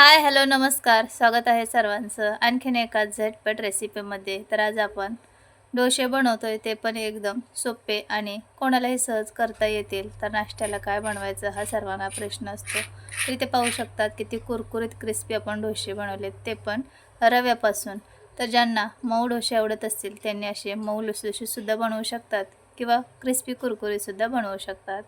Hi hello नमस्कार. स्वागत आहे सर्वांचं. आणखीन एका झटपट रेसिपीमध्ये. तर आज आपण डोसे बनवतोय ते पण एकदम सोपे आणि कोणालाही सहज करता येतील. तर नाश्त्याला काय बनवायचं हा सर्वांना प्रश्न असतो. इथे पाहू शकतात किती कुरकुरीत क्रिस्पी आपण डोसे बनवलेत ते पण रव्यापासून. तर ज्यांना मऊ डोसे आवडत असतील त्यांनी असे मऊ लुसलुशीतसुद्धा बनवू शकतात किंवा क्रिस्पी कुरकुरीसुद्धा बनवू शकतात.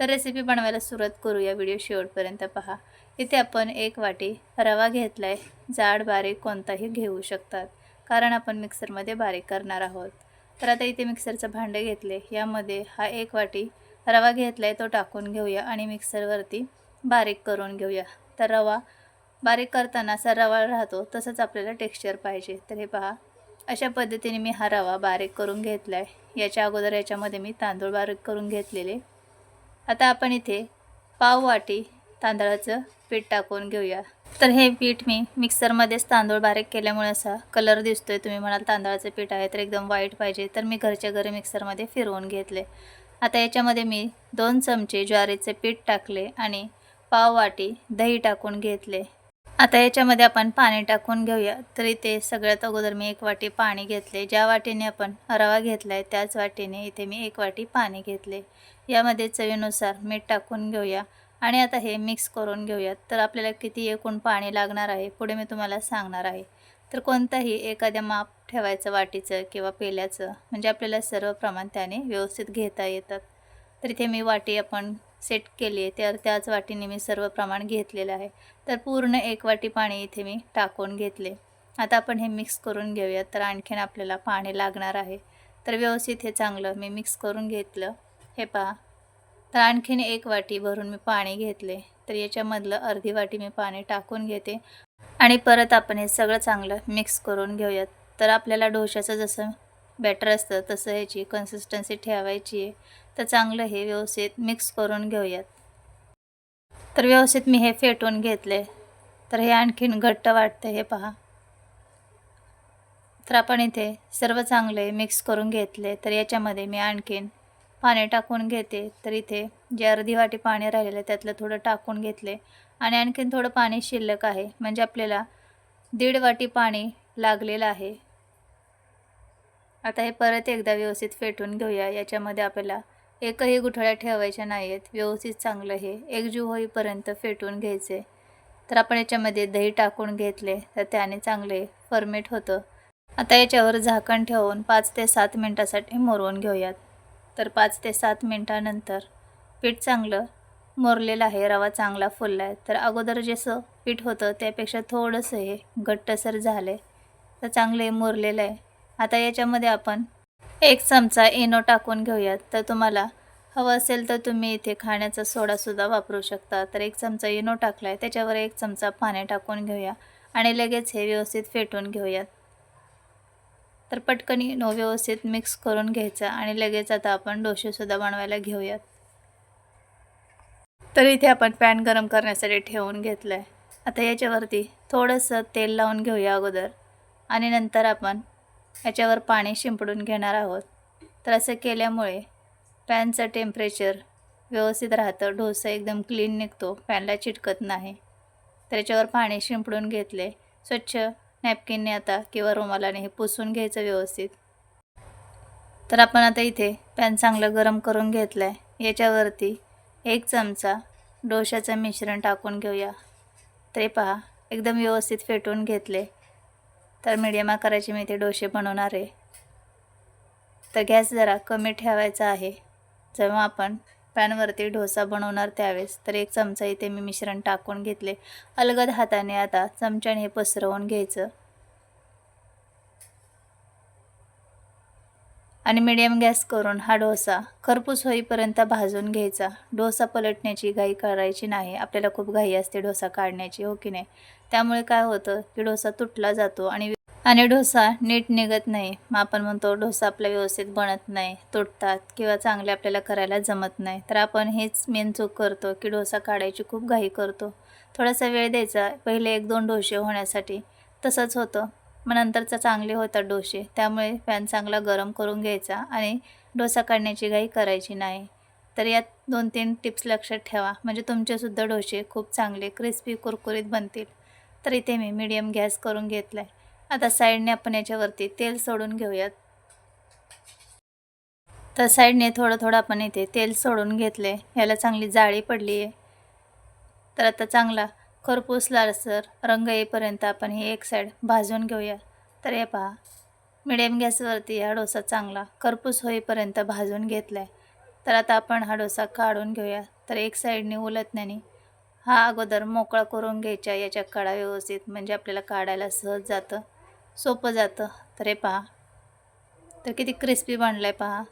तर रेसिपी बनवायला सुरुवात करूया. व्हिडिओ शेवटपर्यंत पहा. इथे आपण एक वाटी रवा घेतला आहे जाड बारीक कोणताही घेऊ शकतात कारण आपण मिक्सरमध्ये बारीक करणार आहोत. तर आता इथे मिक्सरचं भांडे घेतले. यामध्ये हा एक वाटी रवा घेतला आहे तो टाकून घेऊया आणि मिक्सरवरती बारीक करून घेऊया. तर रवा बारीक करताना असा रवा राहतो तसंच आपल्याला टेक्स्चर पाहिजे. तर हे पहा अशा पद्धतीने मी हा रवा बारीक करून घेतला आहे याच्या अगोदर याच्यामध्ये मी तांदूळ बारीक करून घेतलेले. आता आपण इथे पाव वाटी तांदळाचं पीठ टाकून घेऊया. तर हे पीठ मी मिक्सरमध्येच तांदूळ बारीक केल्यामुळे असा कलर दिसतोय. तुम्ही म्हणाल तांदळाचं पीठ आहे तर एकदम वाईट पाहिजे. तर मी घरच्या घरी मिक्सरमध्ये फिरवून घेतले. आता याच्यामध्ये मी दोन चमचे ज्वारीचे पीठ टाकले आणि पाव वाटी दही टाकून घेतले. आता याच्यामध्ये आपण पाणी टाकून घेऊया. तर इथे सगळ्यात अगोदर मी एक वाटी पाणी घेतले. ज्या वाटीने आपण रवा घेतला आहे त्याच वाटीने इथे मी एक वाटी पाणी घेतले. यामध्ये चवीनुसार मीठ टाकून घेऊया. आणि आता हे मिक्स करून घेऊयात. तर आपल्याला किती एकूण पाणी लागणार आहे पुढे मी तुम्हाला सांगणार आहे. तर कोणताही एखाद्या माप ठेवायचं वाटीचं किंवा पेल्याचं म्हणजे आपल्याला सर्व प्रमाण त्याने व्यवस्थित घेता येतात. तर इथे मी वाटी आपण सेट केली आहे तर त्याच वाटीने मी सर्व प्रमाण घेतलेलं आहे. तर पूर्ण एक वाटी पाणी इथे मी टाकून घेतले. आता आपण हे मिक्स करून घेऊयात तर आणखीन आपल्याला पाणी लागणार आहे. तर व्यवस्थित हे चांगलं मी मिक्स करून घेतलं. हे पहा. तर आणखीन एक वाटी भरून मी पाणी घेतले. तर याच्यामधलं अर्धी वाटी मी पाणी टाकून घेते. आणि परत आपण हे सगळं चांगलं मिक्स करून घेऊयात. तर आपल्याला डोशाचं जसं बॅटर असतं तसं ह्याची कन्सिस्टन्सी ठेवायची आहे. तर चांगलं हे व्यवस्थित मिक्स करून घेऊयात. तर व्यवस्थित मी हे फेटून घेतले. तर हे आणखीन घट्ट वाटतं हे पहा. तर आपण इथे सर्व चांगले मिक्स करून घेतले. तर याच्यामध्ये मी आणखीन पाणी टाकून घेते. तर इथे जे अर्धी वाटी पाणी राहिलेलं आहे त्यातलं थोडं टाकून घेतले. आणि आणखीन थोडं पाणी शिल्लक आहे. म्हणजे आपल्याला दीड वाटी पाणी लागलेलं आहे. आता हे परत एकदा व्यवस्थित फेटून घेऊया. याच्यामध्ये आपल्याला एकही गुठळ्या ठेवायच्या नाही आहेत व्यवस्थित चांगलं हे एकजीव होईपर्यंत फेटून घ्यायचे. तर आपण याच्यामध्ये दही टाकून घेतले. तर त्याने चांगले फर्मेट होतं. आता याच्यावर झाकण ठेवून पाच ते सात मिनटासाठी मोरवून घेऊयात. तर पाच ते सात मिनटानंतर पीठ चांगलं मोरलेलं आहे रवा चांगला फुलला आहे तर अगोदर जसं पीठ होतं त्यापेक्षा थोडंसं हे घट्टसर झालं आहे तर चांगलं हे मोरलेलं आहे. आता याच्यामध्ये आपण एक चमचा इनो टाकून घेऊयात. तर तुम्हाला हवं असेल तर तुम्ही इथे खाण्याचा सोडासुद्धा वापरू शकता. तर एक चमचा इनो टाकला आहे त्याच्यावर एक चमचा पाणी टाकून घेऊया. आणि लगेच हे व्यवस्थित फेटून घेऊयात. तर पटकन नो व्यवस्थित मिक्स करून घ्यायचा आणि लगेच आता आपण डोसेसुद्धा बनवायला घेऊयात. तर इथे आपण पॅन गरम करण्यासाठी ठेवून घेतलं आहे आता याच्यावरती थोडंसं तेल लावून घेऊया अगोदर. आणि नंतर आपण याच्यावर पाणी शिंपडून घेणार आहोत. तर असं केल्यामुळे पॅनचं टेम्परेचर व्यवस्थित राहतं. डोसा एकदम क्लीन निघतो. पॅनला चिटकत नाही. तर याच्यावर पाणी शिंपडून घेतले स्वच्छ नॅपकिनने आता किंवा रुमालाने हे पुसून घ्यायचं व्यवस्थित. तर आपण आता इथे पॅन चांगलं गरम करून घेतलं आहे याच्यावरती एक चमचा डोशाचं मिश्रण टाकून घेऊया. ते पहा एकदम व्यवस्थित फेटून घेतले. तर मीडियम आकाराचे मी ते डोसे बनवणार आहे. तर गॅस जरा कमी ठेवायचा आहे. जेव्हा आपण पॅनवरती डोसा बनवणार त्यावेळेस तर एक चमचा इथे मी मिश्रण टाकून घेतले. अलगद हाताने आता चमच्याने हे पसरवून घ्यायचं. आणि मिडियम गॅस करून हा डोसा खरपूस होईपर्यंत भाजून घ्यायचा. डोसा पलटण्याची घाई करायची नाही. आपल्याला खूप घाई असते डोसा काढण्याची हो की नाही? त्यामुळे काय होतं की डोसा तुटला जातो आणि आणि डोसा नीट निघत नाही. मग आपण म्हणतो डोसा आपला व्यवस्थित बनत नाही तुटतात किंवा चांगले आपल्याला करायला जमत नाही. तर आपण हेच मेन चूक करतो की डोसा काढायची खूप घाई करतो. थोडासा वेळ द्यायचा. पहिले एक दोन डोसे होण्यासाठी तसंच होतं. मग नंतरचा चांगले होतात डोसे. त्यामुळे पॅन चांगला गरम करून घ्यायचा आणि डोसा काढण्याची घाई करायची नाही. तर यात दोन तीन टिप्स लक्षात ठेवा. म्हणजे तुमचेसुद्धा डोसे खूप चांगले क्रिस्पी कुरकुरीत बनतील. तर इथे मी मीडियम गॅस करून घेतला आहे आता साईडने आपण याच्यावरती तेल सोडून घेऊयात. तर साईडने थोडं थोडं आपण इथे तेल सोडून घेतले याला चांगली जाळी पडली आहे तर आता चांगला खरपूस लालसर रंग येईपर्यंत आपण ही एक साईड भाजून घेऊया. तर हे पहा. मिडियम गॅसवरती हा डोसा चांगला खरपूस होईपर्यंत भाजून घेतला आहे तर आता आपण हा डोसा काढून घेऊया. तर एक साईडने उलटण्याने हा अगोदर मोकळा करून घ्यायचा. याच्या कडा व्यवस्थित म्हणजे आपल्याला काढायला सहज जातं. सोपं जातं. तर हे पहा. तर किती क्रिस्पी बनला आहे पहा.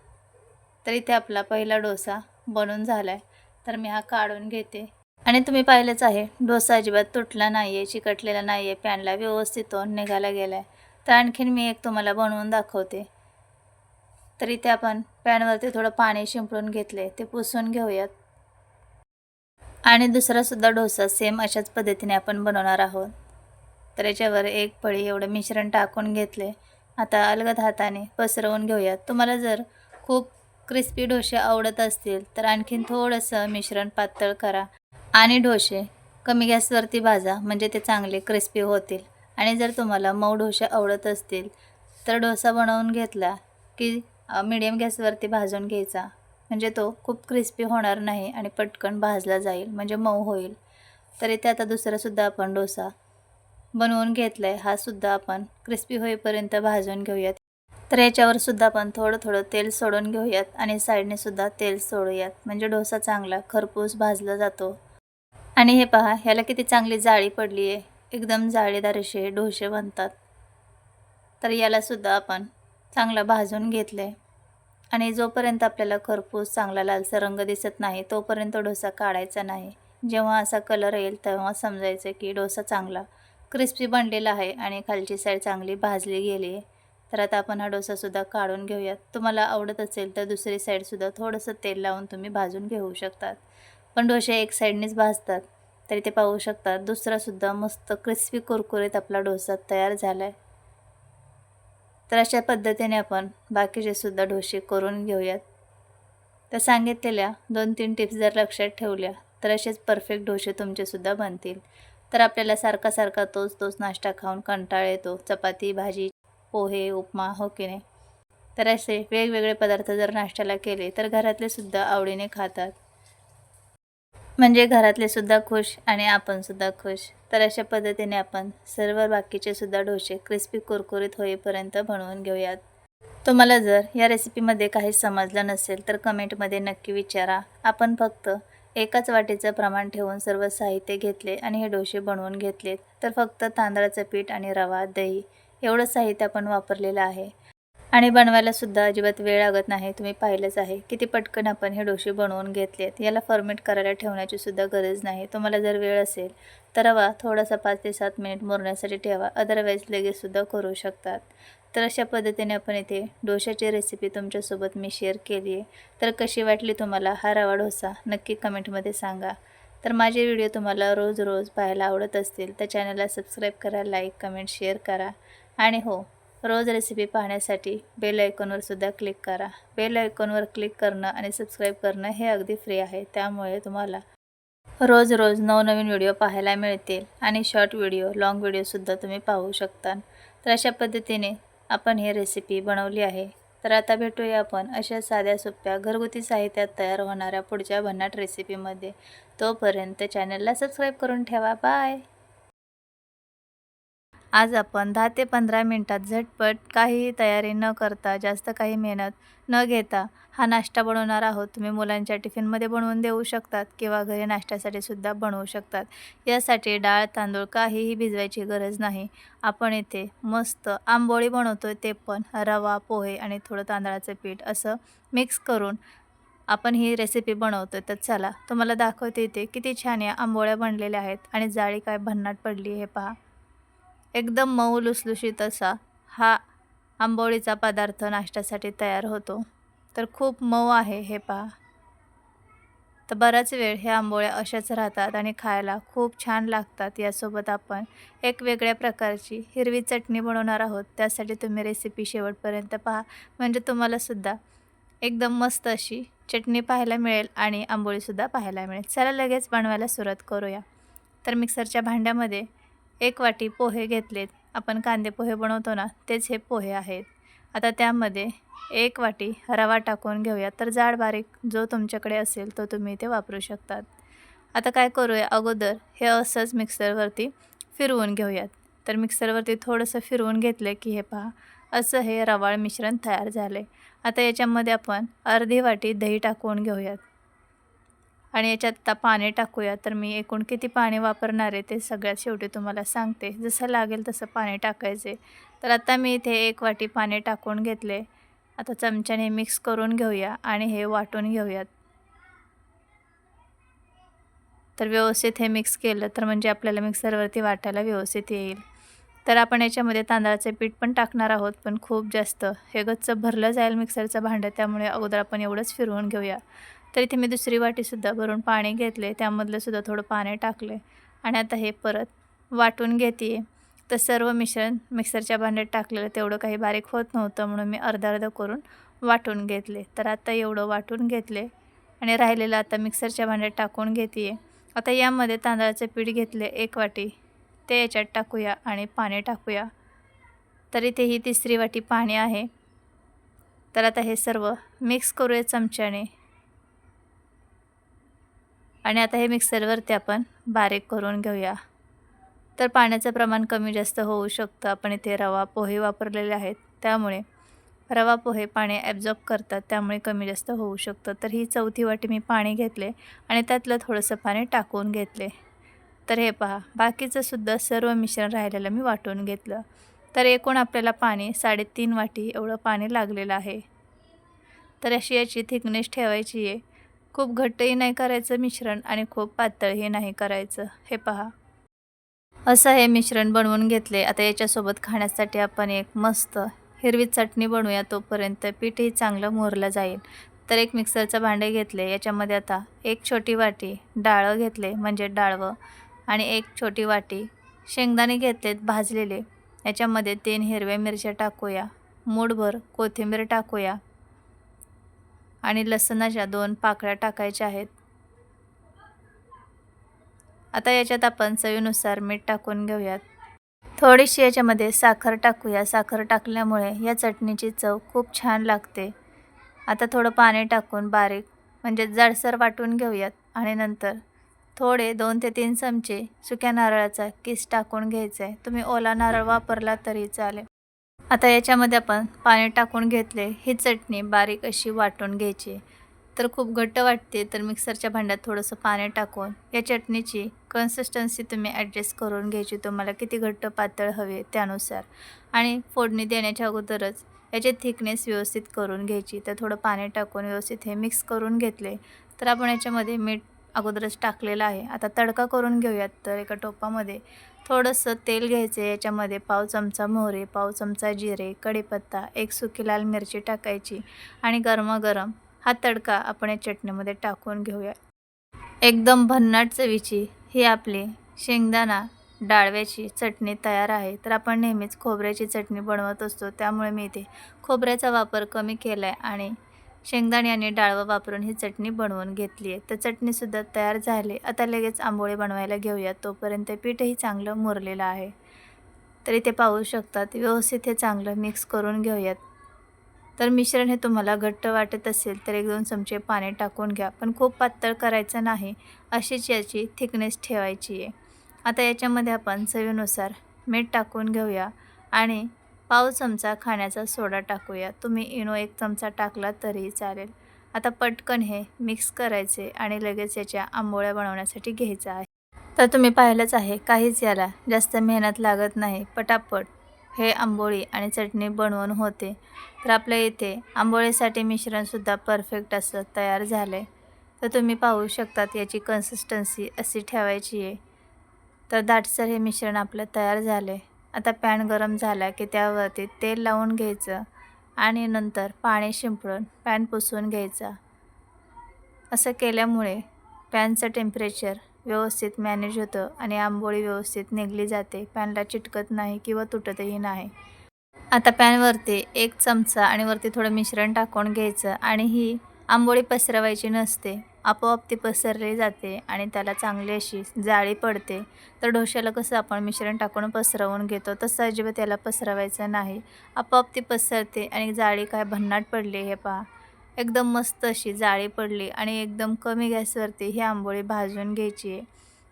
तर इथे आपला पहिला डोसा बनून झाला आहे तर मी हा काढून घेते. आणि तुम्ही पाहिलंच आहे डोसा अजिबात तुटला नाही आहे चिकटलेला नाही आहे पॅनला व्यवस्थित तो निघायला गेला आहे तर आणखीन मी एक तुम्हाला बनवून दाखवते. तर इथे आपण पॅनवरती थोडं पाणी शिंपडून घेतले ते पुसून घेऊयात. आणि दुसरासुद्धा डोसा सेम अशाच पद्धतीने आपण बनवणार आहोत. तर याच्यावर एक पळी एवढं मिश्रण टाकून घेतले. आता अलगद हाताने पसरवून घेऊयात. तुम्हाला जर खूप क्रिस्पी डोसे आवडत असतील तर आणखीन थोडंसं मिश्रण पातळ करा. आणि डोसे. कमी गॅसवरती भाजा म्हणजे ते चांगले क्रिस्पी होतील. आणि जर तुम्हाला मऊ डोसे आवडत असतील तर डोसा बनवून घेतला की मिडियम गॅसवरती भाजून घ्यायचा. म्हणजे तो खूप क्रिस्पी होणार नाही आणि पटकन भाजला जाईल म्हणजे मऊ होईल. तर इथे आता दुसरासुद्धा आपण डोसा बनवून घेतला आहे हा सुद्धा आपण क्रिस्पी होईपर्यंत भाजून घेऊयात. तर याच्यावर सुद्धा आपण थोडं थोडं तेल सोडून घेऊयात आणि साईडने सुद्धा तेल सोडूयात. म्हणजे डोसा चांगला खरपूस भाजला जातो. आणि हे पहा ह्याला किती चांगली जाळी पडली आहे. एकदम जाळीदार असे डोसे बनतात. तर यालासुद्धा आपण चांगला भाजून घेतलं आहे आणि जोपर्यंत आपल्याला खरपूस चांगला लालसा रंग दिसत नाही तोपर्यंत डोसा काढायचा नाही. जेव्हा असा कलर येईल तेव्हा समजायचं की डोसा चांगला क्रिस्पी बनलेला आहे आणि खालची साईड चांगली भाजली गेली आहे. तर आता आपण हा डोसासुद्धा काढून घेऊयात. तुम्हाला आवडत असेल तर दुसरी साईडसुद्धा थोडंसं तेल लावून तुम्ही भाजून घेऊ शकतात. पण डोसे एक साईडनेच भाजतात तरी ते पाहू शकतात. दुसरासुद्धा मस्त क्रिस्पी कुरकुरीत आपला डोसा तयार झाला आहे तर अशा पद्धतीने आपण बाकीचे सुद्धा डोसे करून घेऊयात. तर सांगितलेल्या दोन तीन टिप्स जर लक्षात ठेवल्या तर असेच परफेक्ट डोसे तुमचेसुद्धा बनतील. तर आपल्याला सारखा सारखा तोच तोच नाश्ता खाऊन कंटाळ येतो. चपाती भाजी पोहे उपमा हो की नाही? तर असे वेगवेगळे पदार्थ जर नाश्त्याला केले तर घरातले सुद्धा आवडीने खातात. म्हणजे घरातले सुद्धा खुश आणि आपण सुद्धा खुश. तर अशा पद्धतीने आपण सर्व बाकीचे सुद्धा डोसे क्रिस्पी कुरकुरीत होईपर्यंत बनवून घेऊयात. तुम्हाला जर या रेसिपीमध्ये काही समजलं नसेल तर कमेंटमध्ये नक्की विचारा. आपण फक्त एकाच वाटीचं प्रमाण ठेवून सर्व साहित्य घेतले आणि हे डोसे बनवून घेतलेत. तर फक्त तांदळाचं पीठ आणि रवा दही एवढं साहित्य आपण वापरलेलं आहे. आणि बनवायला सुद्धा अजिबात वेळ लागत नाही. तुम्ही पाहिलंच आहे. किती पटकन आपण हे डोसे बनवून घेतलेत. याला फर्मेट करायला ठेवण्याची सुद्धा गरज नाही. तुम्हाला जर वेळ असेल तर रवा थोडासा पाच ते सात मिनिट मुरण्यासाठी ठेवा. अदरवाईज लगेचसुद्धा करू शकतात. तर अशा पद्धतीने आपण इथे डोशाची रेसिपी तुमच्यासोबत मी शेअर केली आहे तर कशी वाटली तुम्हाला? हा रवा डोसा नक्की कमेंटमध्ये सांगा. तर माझे व्हिडिओ तुम्हाला रोज रोज पाहायला आवडत असतील तर चॅनलला सबस्क्राईब करा लाईक कमेंट शेअर करा. आणि हो रोज रेसिपी पाहण्यासाठी बेल आयकॉनवर सुद्धा क्लिक करा. बेल आयकॉनवर क्लिक करणं आणि सबस्क्राईब करणं हे अगदी फ्री आहे. त्यामुळे तुम्हाला रोज रोज नवनवीन व्हिडिओ पाहायला मिळतील आणि शॉर्ट व्हिडिओ लाँग व्हिडिओसुद्धा तुम्ही पाहू शकता. तर अशा पद्धतीने आपण ही रेसिपी बनवली आहे. तर आता भेटूया आपण अशा साध्या सोप्या घरगुती साहित्यात तयार होणाऱ्या पुढच्या भन्नाट रेसिपीमध्ये तोपर्यंत चॅनलला सबस्क्राईब करून ठेवा. बाय आज आपण दहा ते पंधरा मिनटात झटपट काहीही तयारी न करता जास्त काही मेहनत न घेता हा नाश्ता बनवणार आहोत. तुम्ही मुलांच्या टिफिनमध्ये बनवून देऊ शकतात किंवा घरी नाश्त्यासाठी सुद्धा बनवू शकतात. यासाठी डाळ तांदूळ काहीही भिजवायची गरज नाही. आपण इथे मस्त आंबोळी बनवतो ते पण रवा पोहे आणि थोडं तांदळाचं पीठ असं मिक्स करून आपण ही रेसिपी बनवतो तर चला तुम्हाला दाखवते इथे किती छान या आंबोळ्या बनलेल्या आहेत आणि जाळी काय भन्नाट पडली हे पहा. एकदम मऊ लुसलुशीत असा हा आंबोळीचा पदार्थ नाश्त्यासाठी तयार होतो. तर खूप मऊ आहे हे पहा. तर बराच वेळ ह्या आंबोळ्या अशाच राहतात आणि खायला खूप छान लागतात. यासोबत आपण एक वेगळ्या प्रकारची हिरवी चटणी बनवणार आहोत. त्यासाठी तुम्ही रेसिपी शेवटपर्यंत पहा. म्हणजे तुम्हालासुद्धा एकदम मस्त अशी चटणी पाहायला मिळेल आणि आंबोळीसुद्धा पाहायला मिळेल. चला लगेच बनवायला सुरुवात करूया. तर मिक्सरच्या भांड्यामध्ये एक वाटी पोहे घेतलेत. आपण कांदे पोहे बनवतो ना तेच हे पोहे आहेत. आता त्यामध्ये एक वाटी रवा टाकून घेऊया. तर जाड बारीक जो तुमच्याकडे असेल तो तुम्ही इथे वापरू शकतात. आता काय करूया? अगोदर हे असंच मिक्सरवरती फिरवून घेऊयात. तर मिक्सरवरती थोडंसं फिरवून घेतलं की हे पहा असं हे रवाळ मिश्रण तयार झाले आता याच्यामध्ये आपण अर्धी वाटी दही टाकून घेऊयात. आणि याच्यात आता पाणी टाकूया. तर मी एकूण किती पाणी वापरणार आहे ते सगळ्यात शेवटी तुम्हाला सांगते. जसं लागेल तसं पाणी टाकायचे. तर आता मी इथे एक वाटी पाणी टाकून घेतले. आता चमच्याने मिक्स करून घेऊया आणि हे वाटून घेऊयात. तर व्यवस्थित हे मिक्स केलं तर म्हणजे आपल्याला मिक्सरवरती वाटायला व्यवस्थित येईल. तर आपण याच्यामध्ये तांदळाचे पीठ पण टाकणार आहोत पण खूप जास्त. हे गच्च भरलं जाईल मिक्सरचं भांडं त्यामुळे अगोदर आपण एवढंच फिरवून घेऊया. तर इथे मी दुसरी वाटीसुद्धा भरून पाणी घेतले त्यामधलंसुद्धा थोडं पाणी टाकले आणि आता हे परत वाटून घेते तर सर्व मिश्रण मिक्सरच्या भांड्यात टाकलेलं तेवढं काही बारीक होत नव्हतं म्हणून मी अर्धा अर्धा करून वाटून घेतले. तर आता एवढं वाटून घेतले आणि राहिलेलं आता मिक्सरच्या भांड्यात टाकून घेते आता यामध्ये तांदळाचे पीठ घेतले एक वाटी ते याच्यात टाकूया आणि पाणी टाकूया. तर इथे ही तिसरी वाटी पाणी आहे. तर आता हे सर्व मिक्स करूया चमच्याने. आणि आता हे मिक्सरवरती आपण बारीक करून घेऊया. तर पाण्याचं प्रमाण कमी जास्त होऊ शकतं. आपण इथे रवा पोहे वापरलेले आहेत. त्यामुळे रवा पोहे पाणी ॲब्झॉर्ब करतात. त्यामुळे कमी जास्त होऊ शकतं. तर ही चौथी वाटी मी पाणी घेतले आणि त्यातलं थोडंसं पाणी टाकून घेतले. तर हे पहा बाकीचंसुद्धा सर्व मिश्रण राहिलेलं मी वाटून घेतलं. तर एकूण आपल्याला पाणी साडेतीन वाटी एवढं पाणी लागलेलं आहे. तर अशी याची थिकनेस ठेवायची आहे. खूप घट्टही नाही करायचं मिश्रण आणि खूप पातळही नाही करायचं. हे पहा. असं हे मिश्रण बनवून घेतले. आता याच्यासोबत खाण्यासाठी आपण एक मस्त हिरवी चटणी बनवूया. तोपर्यंत पीठही चांगलं मोरलं जाईल. तर एक मिक्सरचं भांडे घेतले. याच्यामध्ये आता एक छोटी वाटी डाळं घेतले म्हणजे डाळवं आणि एक छोटी वाटी शेंगदाणे घेतलेत भाजलेले. याच्यामध्ये तीन हिरव्या मिरच्या टाकूया. मूठभर कोथिंबीर टाकूया. आणि लसणाच्या दोन पाकळ्या टाकायच्या आहेत. आता याच्यात आपण चवीनुसार मीठ टाकून घेऊयात. थोडीशी याच्यामध्ये साखर टाकूया. साखर टाकल्यामुळे या चटणीची चव खूप छान लागते. आता थोडं पाणी टाकून बारीक म्हणजे जाडसर वाटून घेऊयात. आणि नंतर थोडे दोन ते तीन चमचे सुक्या नारळाचा किस टाकून घ्यायचा आहे. तुम्ही ओला नारळ वापरला तरी चालेल. आता याच्यामध्ये आपण पाणी टाकून घेतले. ही चटणी बारीक अशी वाटून घ्यायची. तर खूप घट्ट वाटते तर मिक्सरच्या भांड्यात थोडंसं पाणी टाकून या चटणीची कन्सिस्टन्सी तुम्ही ॲडजस्ट करून घ्यायची. तुम्हाला किती घट्ट पातळ हवे त्यानुसार. आणि फोडणी देण्याच्या अगोदरच याचे थिकनेस व्यवस्थित करून घ्यायची. तर थोडं पाणी टाकून व्यवस्थित हे मिक्स करून घेतले. तर आपण याच्यामध्ये मीठ अगोदरच टाकलेलं आहे. आता तडका करून घेऊयात तर एका टोपामध्ये. थोडंसं तेल घ्यायचं याच्यामध्ये पाव चमचा मोहरे पाव चमचा जिरे कढीपत्ता एक सुकी लाल मिरची टाकायची आणि गरमागरम हा तडका आपण या चटणीमध्ये टाकून घेऊया. एकदम भन्नाट चवीची ही आपली शेंगदाणा डाळव्याची चटणी तयार आहे. तर आपण नेहमीच खोबऱ्याची चटणी बनवत असतो त्यामुळे मी इथे खोबऱ्याचा वापर कमी केला आहे आणि शेंगदाणे आणि डाळवं वापरून ही चटणी बनवून घेतली आहे. तर चटणीसुद्धा तयार झाली. आता लगेच आंबोळे बनवायला घेऊया. तोपर्यंत पीठही चांगलं मुरलेलं आहे. तर इथे पाहू शकतात व्यवस्थित हे चांगलं मिक्स करून घेऊयात. तर मिश्रण हे तुम्हाला घट्ट वाटत असेल तर एक दोन चमचे पाणी टाकून घ्या. पण खूप पातळ करायचं नाही. अशीच याची थिकनेस ठेवायची आहे. आता याच्यामध्ये आपण चवीनुसार मीठ टाकून घेऊया. आणि पाव चमचा खाण्याचा सोडा टाकूया. तुम्ही इनो एक चमचा टाकला तरीही चालेल. आता पटकन हे मिक्स करायचे आणि लगेच याच्या आंबोळ्या बनवण्यासाठी घ्यायचा आहे. तर तुम्ही पाहिलंच आहे काहीच याला जास्त मेहनत लागत नाही. पटापट हे आंबोळी आणि चटणी बनवून होते. तर आपल्या इथे आंबोळीसाठी मिश्रणसुद्धा परफेक्ट असं तयार झालं आहे तर तुम्ही पाहू शकतात याची कन्सिस्टन्सी अशी ठेवायची आहे. तर दाटसर हे मिश्रण आपलं तयार झालं आहे आता पॅन गरम झाला की त्यावरती तेल लावून घ्यायचं आणि नंतर पाणी शिंपडून पॅन पुसून घ्यायचा. असं केल्यामुळे पॅनचं टेम्परेचर व्यवस्थित मॅनेज होतं आणि आंबोळी व्यवस्थित निघली जाते. पॅनला चिटकत नाही किंवा तुटतही नाही. आता पॅनवरती एक चमचा आणि वरती थोडं मिश्रण टाकून घ्यायचं आणि ही आंबोळी पसरवायची नसते. आपोआप ती पसरली जाते आणि त्याला चांगली अशी जाळी पडते. तर डोश्याला कसं आपण मिश्रण टाकून पसरवून घेतो तसं अजिबात त्याला पसरवायचं नाही. आपोआप ती पसरते आणि जाळी काय भन्नाट पडली हे पहा. एकदम मस्त अशी जाळी पडली आणि एकदम कमी गॅसवरती ही आंबोळी भाजून घ्यायची आहे.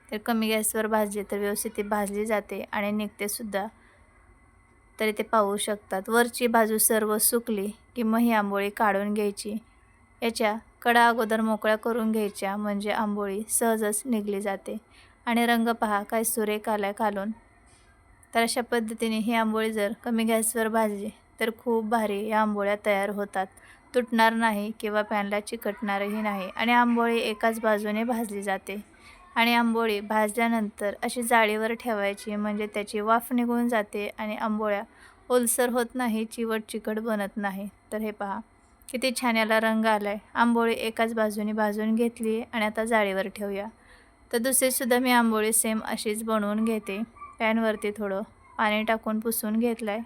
तर कमी गॅसवर भाजली तर व्यवस्थित ती भाजली जाते आणि निघतेसुद्धा तरी ते पाहू शकतात. वरची बाजू सर्व सुकली की मग ही आंबोळी काढून घ्यायची. याच्या कडा अगोदर मोकळ्या करून घ्यायच्या म्हणजे आंबोळी सहजच निघली जाते. आणि रंग पहा काय सुरेख आलाय घालून तर अशा पद्धतीने ही आंबोळी जर कमी गॅसवर भाजली तर खूप भारी या आंबोळ्या तयार होतात. तुटणार नाही किंवा पॅनला चिकटणारही नाही आणि आंबोळी एकाच बाजूने भाजली जाते. आणि आंबोळी भाजल्यानंतर अशी जाळीवर ठेवायची म्हणजे त्याची वाफ निघून जाते आणि आंबोळ्या ओलसर होत नाही चिवट चिकट बनत नाही. तर हे पहा. किती छान याला रंग आला आहे आंबोळी एकाच बाजूने भाजून घेतली आहे आणि आता जाळीवर ठेवूया. तर दुसरीसुद्धा मी आंबोळी सेम अशीच बनवून घेते. पॅनवरती थोडं पाणी टाकून पुसून घेतलं आहे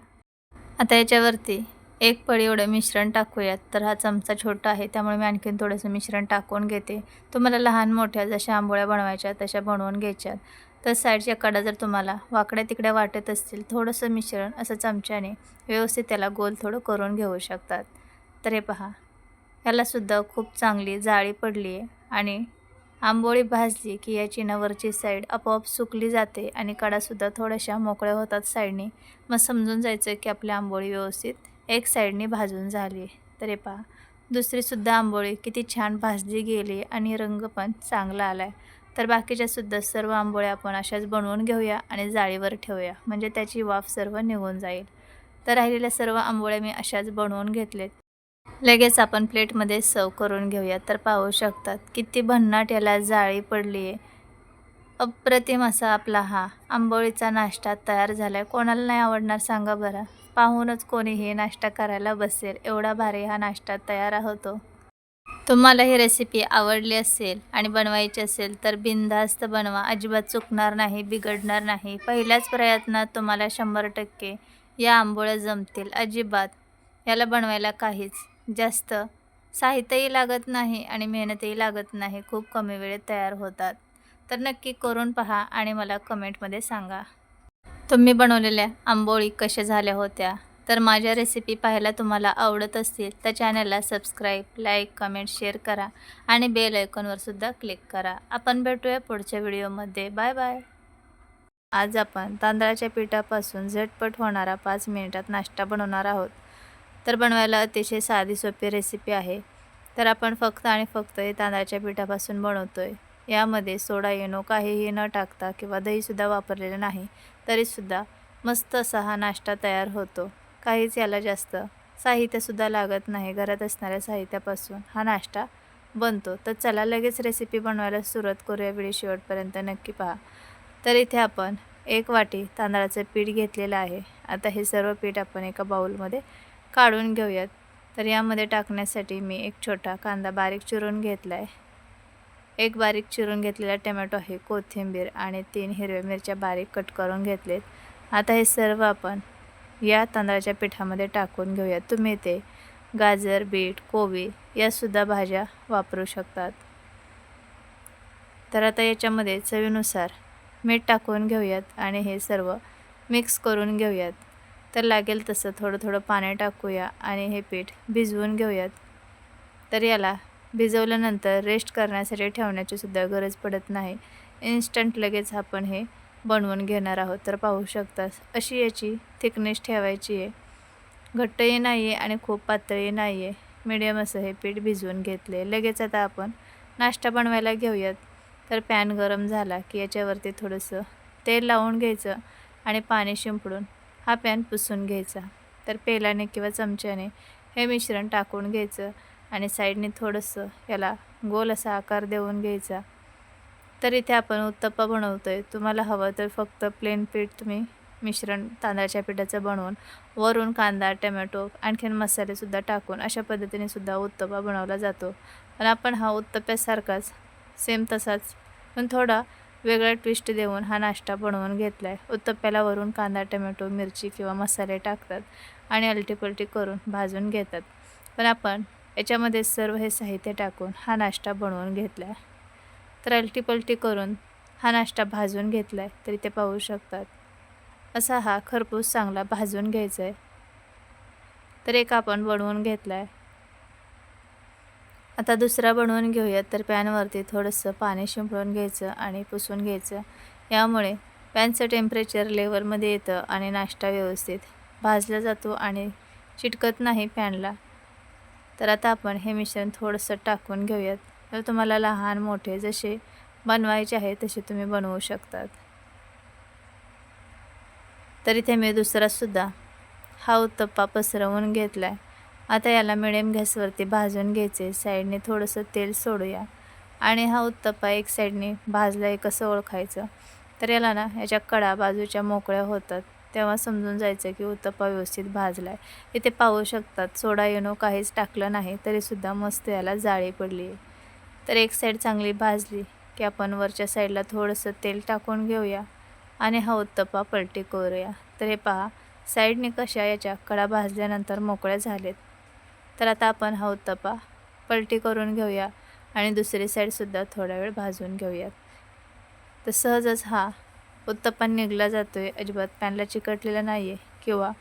आता याच्यावरती एक पळी एवढं मिश्रण टाकूयात. तर हा चमचा छोटा आहे त्यामुळे मी आणखीन थोडंसं मिश्रण टाकून घेते. तुम्हाला लहान मोठ्या जशा आंबोळ्या बनवायच्या तशा बनवून घ्यायच्यात. तर साईडच्या कडा जर तुम्हाला वाकड्या तिकड्या वाटत असतील थोडंसं मिश्रण असं चमच्याने व्यवस्थित त्याला गोल थोडं करून घेऊ शकतात. तर हे पहा. यालासुद्धा खूप चांगली जाळी पडली आहे आणि आंबोळी भाजली की याची नवरची साईड आपोआप सुकली जाते आणि कडासुद्धा थोड्याशा मोकळ्या होतात साईडने. मग समजून जायचं की आपली आंबोळी व्यवस्थित एक साईडने भाजून झाली तर हे पहा. दुसरीसुद्धा आंबोळी किती छान भाजली गेली आणि रंग पण चांगला आला आहे तर बाकीच्यासुद्धा सर्व आंबोळ्या आपण अशाच बनवून घेऊया आणि जाळीवर ठेवूया. म्हणजे त्याची वाफ सर्व निघून जाईल. तर राहिलेल्या सर्व आंबोळ्या मी अशाच बनवून घेतलेत. लगेच आपण प्लेटमध्ये सर्व करून घेऊया. तर पाहू शकतात किती भन्नाट याला जाळी पडली आहे. अप्रतिम असा आपला हा आंबोळीचा नाश्ता तयार झाला आहे कोणाला नाही आवडणार सांगा बरं. पाहूनच कोणीही नाश्ता करायला बसेल. एवढा भारी हा नाश्ता तयार होतो. तुम्हाला ही रेसिपी आवडली असेल आणि बनवायची असेल तर बिनधास्त बनवा. अजिबात चुकणार नाही बिघडणार नाही. पहिल्याच प्रयत्नात तुम्हाला शंभर टक्के या आंबोळ्या जमतील. अजिबात. याला बनवायला काहीच जास्त. साहित्यही लागत नाही आणि मेहनतही लागत नाही. खूप कमी वेळेत तयार होतात. तर नक्की करून पहा आणि मला कमेंटमध्ये सांगा. तुम्ही बनवलेल्या आंबोळी कशा झाल्या होत्या? तर माझ्या रेसिपी पाहायला तुम्हाला आवडत असतील तर चॅनलला सबस्क्राईब लाईक कमेंट शेअर करा आणि बेल सुद्धा क्लिक करा. आपण भेटूया पुढच्या व्हिडिओमध्ये बाय बाय आज आपण तांदळाच्या पिठापासून झटपट होणारा पाच मिनिटात नाश्ता बनवणार आहोत. तर बनवायला अतिशय साधी सोपी रेसिपी आहे. तर आपण फक्त आणि फक्त हे तांदळाच्या पिठापासून बनवतो आहे यामध्ये सोडा येणो काहीही न टाकता किंवा दहीसुद्धा वापरलेलं नाही तरीसुद्धा मस्त असा हा नाश्ता तयार होतो. काहीच याला जास्त साहित्यसुद्धा लागत नाही घरात असणाऱ्या साहित्यापासून हा नाश्ता बनतो. तर चला लगेच रेसिपी बनवायला सुरुवात करूया व्हिडिओ शेवटपर्यंत नक्की पहा. तर इथे आपण एक वाटी तांदळाचं पीठ घेतलेलं आहे. आता हे सर्व पीठ आपण एका बाऊलमध्ये काढून घेऊयात. तर यामध्ये टाकण्यासाठी मी एक छोटा कांदा बारीक चिरून घेतला आहे एक बारीक चिरून घेतलेला टमॅटो आहे कोथिंबीर आणि तीन हिरव्या मिरच्या बारीक कट करून घेतलेत. आता हे सर्व आपण या तांदळाच्या पिठामध्ये टाकून घेऊया तुम्ही ते गाजर बीट कोबी यासुद्धा भाज्या वापरू शकतात. तर आता याच्यामध्ये चवीनुसार मीठ टाकून घेऊयात आणि हे सर्व मिक्स करून घेऊयात. तर लागेल तसं. थोडं थोडं पाणी टाकूया आणि हे पीठ भिजवून घेऊयात. तर याला भिजवल्यानंतर रेस्ट करण्यासाठी ठेवण्याची सुद्धा गरज पडत नाही. इन्स्टंट लगेच आपण हे बनवून घेणार आहोत. तर पाहू शकतास अशी याची थिकनेस ठेवायची आहे. घट्टही नाही आहे आणि खूप पातळही नाही आहे मिडियम असं हे पीठ भिजवून घेतले. लगेच आता आपण नाश्ता बनवायला घेऊयात. तर पॅन गरम झाला की याच्यावरती थोडंसं तेल लावून घ्यायचं आणि पाणी शिंपडून हा पॅन पुसून घ्यायचा. तर पेलाने किंवा चमच्याने हे मिश्रण टाकून घ्यायचं आणि साईडने थोडंसं याला गोल असा आकार देऊन घ्यायचा. तर इथे आपण उत्तप्पा बनवतो आहे तुम्हाला हवं तर फक्त प्लेन पीठ तुम्ही मिश्रण तांदळाच्या पिठाचं बनवून वरून कांदा टमॅटो आणखीन मसालेसुद्धा टाकून अशा पद्धतीने सुद्धा उत्तप्पा बनवला जातो. पण आपण हा उत्तप्प्यासारखाच सेम तसाच पण थोडा वेगळा ट्विस्ट देऊन हा नाश्ता बनवून घेतला आहे उत्तप्प्याला वरून कांदा टमॅटो मिरची किंवा मसाले टाकतात आणि अलटीपलटी करून भाजून घेतात. पण आपण याच्यामध्ये सर्व हे साहित्य टाकून हा नाश्ता बनवून घेतला आहे तर अलटीपलटी करून हा नाश्ता भाजून घेतला आहे तरी ते पाहू शकतात. असा हा खरपूस चांगला भाजून घ्यायचा आहे तर एक आपण बनवून घेतला आहे आता दुसरा बनवून घेऊयात. तर पॅनवरती थोडंसं पाणी शिंपडून घ्यायचं आणि पुसून घ्यायचं. यामुळे पॅनचं टेम्परेचर लेवलमध्ये येतं आणि नाश्ता व्यवस्थित भाजला जातो आणि चिटकत नाही पॅनला. तर आता आपण हे मिश्रण थोडंसं टाकून घेऊयात. तर तुम्हाला लहान मोठे जसे बनवायचे आहे तसे तुम्ही बनवू शकतात. तर इथे मी दुसरासुद्धा हा उत्तप्पा पसरवून घेतला आहे आता याला मिडियम गॅसवरती भाजून घ्यायचे. साईडने थोडंसं तेल सोडूया. आणि हा उत्तप्पा एक साईडने भाजला आहे कसं ओळखायचं. तर याला ना याच्या कडा बाजूच्या मोकळ्या होतात. तेव्हा समजून जायचं की उत्तप्पा व्यवस्थित भाजला आहे इथे पाहू शकतात सोडा येणो काहीच टाकलं नाही तरीसुद्धा मस्त याला जाळी पडली आहे तर एक साईड चांगली भाजली की आपण वरच्या साईडला थोडंसं तेल टाकून घेऊया आणि हा उत्तप्पा पलटी करूया. तर हे पहा साईडने कशा याच्या कडा भाजल्यानंतर मोकळ्या झालेत. तर आता आपण हा उत्तप्पा पलटी करून घेऊया आणि दुसरी साईडसुद्धा थोडा वेळ भाजून घेऊयात. तर सहजच हा उत्तप्पा निघला जातो आहे अजिबात पॅनला चिकटलेला नाही आहे किंवा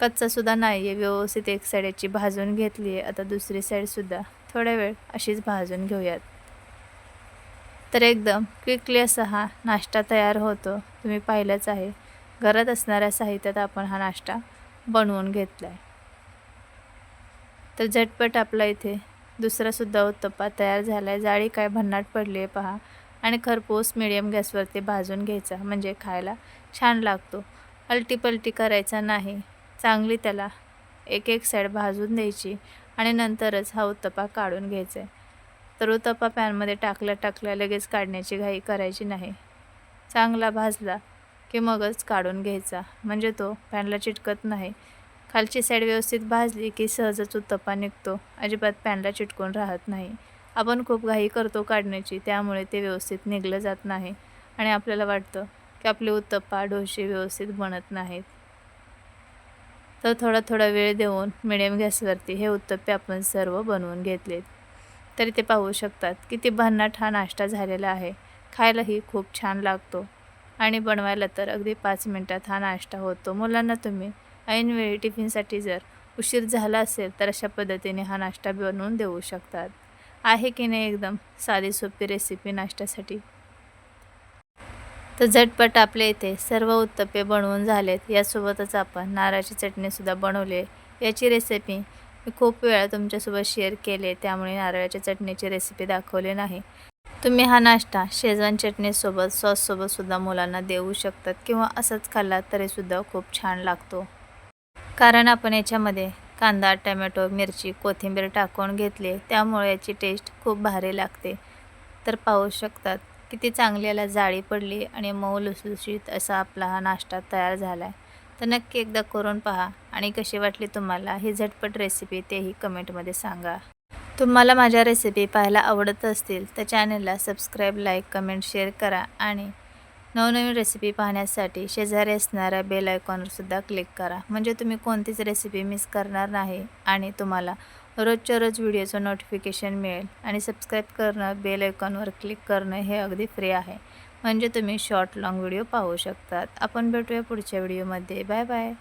कच्चासुद्धा नाही आहे व्यवस्थित एक साईड याची भाजून घेतली आहे. आता दुसरी साईडसुद्धा थोड्या वेळ अशीच भाजून घेऊयात. तर एकदम क्विकली असा हा नाश्ता तयार होतो. तुम्ही पाहिलंच आहे. घरात असणाऱ्या साहित्यात आपण हा नाश्ता बनवून घेतला आहे तर झटपट आपला इथे दुसरासुद्धा उत्तप्पा तयार झाला आहे जाळी काय भन्नाट पडली आहे पहा. आणि खरपूस मिडियम गॅसवरती भाजून घ्यायचा म्हणजे खायला छान लागतो. अलटीपलटी करायचा नाही. चांगली त्याला एक एक साईड भाजून द्यायची आणि नंतरच हा उत्तप्पा काढून घ्यायचा आहे तर उत्तप्पा पॅनमध्ये टाकल्या टाकल्या लगेच काढण्याची घाई करायची नाही. चांगला भाजला की मगच काढून घ्यायचा. म्हणजे तो पॅनला चिटकत नाही. खालची साईड व्यवस्थित भाजली की सहजच उत्तप्पा निघतो. अजिबात पॅनला चिटकून राहत नाही. आपण खूप घाई करतो काढण्याची त्यामुळे ते व्यवस्थित निघलं जात नाही. आणि आपल्याला वाटतं की आपले उत्तप्पा डोसे व्यवस्थित बनत नाहीत. तर थोडा थोडा वेळ देऊन मिडियम गॅसवरती हे उत्तप्पे आपण सर्व बनवून घेतलेत. तरी ते पाहू शकतात किती भन्नाट हा नाश्ता झालेला आहे. खायलाही खूप छान लागतो. आणि बनवायला तर अगदी पाच मिनटात हा नाश्ता होतो. मुलांना तुम्ही ऐनवेळी टिफिनसाठी जर उशीर झाला असेल तर अशा पद्धतीने हा नाश्ता बनवून देऊ शकतात. आहे की नाही एकदम साधी सोपी रेसिपी नाश्त्यासाठी? तर झटपट आपल्या इथे सर्व उत्तप्पे बनवून झालेत. यासोबतच आपण नारळाची चटणीसुद्धा बनवली याची रेसिपी मी खूप वेळा तुमच्यासोबत शेअर केले त्यामुळे नारळाच्या चटणीची रेसिपी दाखवली नाही. तुम्ही हा नाश्ता शेजवान चटणीसोबत सॉससोबतसुद्धा मुलांना देऊ शकतात किंवा असंच खाल्ला तरीसुद्धा खूप छान लागतो. कारण आपण याच्यामध्ये कांदा टमॅटो मिरची कोथिंबीर टाकून घेतली त्यामुळे याची टेस्ट खूप भारी लागते. तर पाहू शकतात किती चांगली याला जाळी पडली आणि मऊ लुसलुशीत असा आपला हा नाश्ता तयार झाला आहे तर नक्की एकदा करून पहा आणि कशी वाटली तुम्हाला ही झटपट रेसिपी तेही कमेंटमध्ये सांगा. तुम्हाला माझ्या रेसिपी पाहायला आवडत असतील तर चॅनलला सबस्क्राईब लाईक कमेंट शेअर करा आणि नवनवीन रेसिपी पाहण्यासाठी शेजारी असणाऱ्या बेल आयकॉनवरसुद्धा क्लिक करा. म्हणजे तुम्ही कोणतीच रेसिपी मिस करणार नाही आणि तुम्हाला रोजच्या रोज व्हिडिओचं नोटिफिकेशन मिळेल. आणि सबस्क्राईब करणं बेल आयकॉनवर क्लिक करणं हे अगदी फ्री आहे. म्हणजे तुम्ही शॉर्ट लाँग व्हिडिओ पाहू शकतात. आपण भेटूया पुढच्या व्हिडिओमध्ये बाय बाय